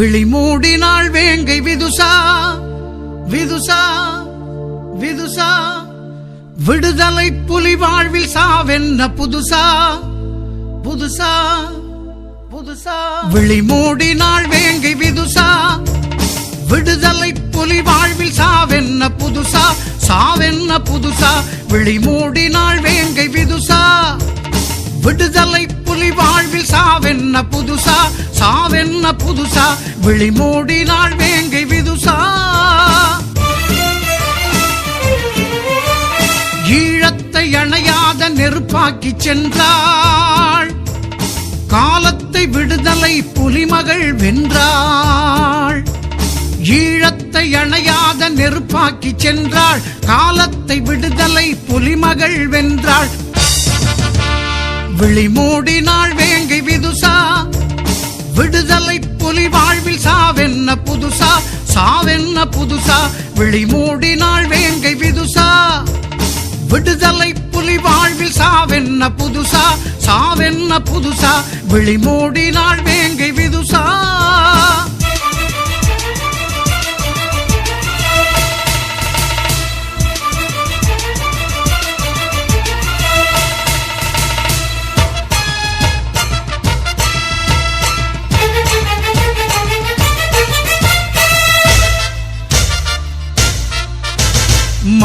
விழி மூடினாள் வேங்கை விதுசா விதுசா விதுசா. விடுதலை புலி வாழ்வில் சாவென்ன புதுசா புதுசா புதுசா. விழி மூடினாள் வேங்கை விதுசா விடுதலை புலி வாழ்வில் சாவென்ன புதுசா சாவென்ன புதுசா. விழி மூடினாள் வேங்கை விதுசா விடுதலை என்ன புதுசா? சாவென்ன புதுசா? விழி மூடினாள் வேங்கை விதுசா? ஈழத்தை அணையாத நெருப்பாக்கி சென்றாள். காலத்தை விடுதலை புலிமகள் வென்றாள். ஈழத்தை அணையாத நெருப்பாக்கி சென்றாள். காலத்தை விடுதலை புலிமகள் வென்றாள். விழி மூடினாள் வே என்ன புதுசா? விழி மூடினாள் வேங்கை விதுசா? விடுதலை புலி வாழ்வில் சாவென்ன புதுசா? சாவென்ன புதுசா? விழி மூடினாள் வேங்கை விதுசா?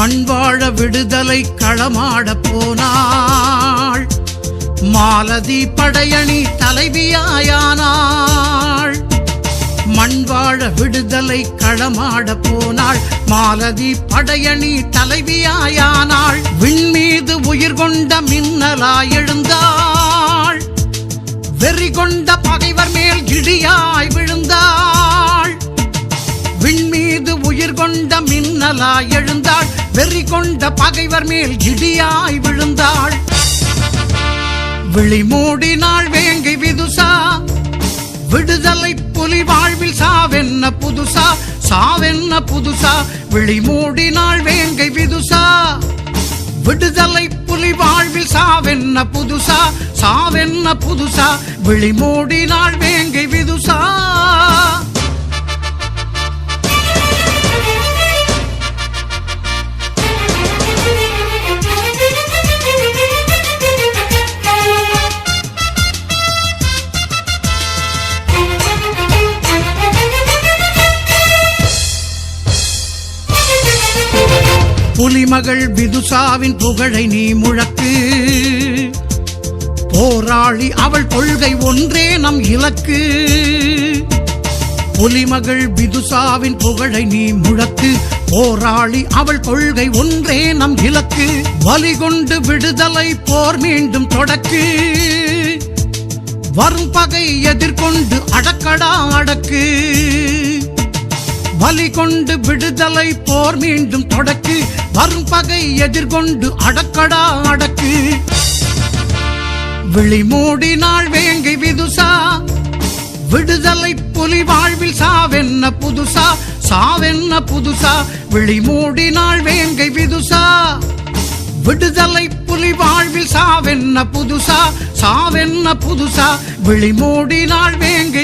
மண் வாழ விடுதலை களமாட போனாள். மாலதி படையணி தலைவியாயானாள். மண் வாழ விடுதலை களமாட போனாள். மாலதி படையணி தலைவியாயானாள். விண்மீது உயிர் கொண்ட மின்னலாய் எழுந்தாள். வெறி கொண்ட பகைவர் மேல் இடியாய் விழுந்தாள். விண்மீது உயிர் கொண்ட மின்னலாய் எழுந்தாள். வெறி கொண்ட பகைவர் மேல் இடியாய் விழுந்தாள். விழி மூடினாள் வேங்கை விதுசா. விடுதலை புலி வாழ்வில் சாவென்ன புதுசா? சாவென்ன புதுசா? விழி மூடினாள் வேங்கை விதுசா. விடுதலை புலி வாழ்வில் சாவென்ன புதுசா? சாவென்ன புதுசா? விழி மூடினாள் வேங்கை புலிமகள் விதுசாவின் புகழை நீ முழக்கு. போராளி அவள் கொள்கை ஒன்றே நம் இலக்கு. புலிமகள் விதுசாவின் புகழை நீ முழக்கு. போராளி அவள் கொள்கை ஒன்றே நம் இலக்கு. வலி கொண்டு விடுதலை போர் மீண்டும் தொடக்கு. வரும் பகை எதிர்கொண்டு அடக்கடா அடக்கு. வலி கொண்டு விடுதலை போர் மீண்டும் தொடக்கு வரும் பகை எதிர்கொண்டு அடக்கடா அடக்கு. விழி மூடினாள் வேங்கை விதுசா விடுதலை புலி வாழ்வில் சாவென்ன புதுசா சாவென்ன புதுசா விழி மூடினாள் வேங்கை விதுசா. விடுதலை புலி வாழ்வில் சாவென்ன புதுசா சாவென்ன புதுசா விழி மூடினாள் வேங்கை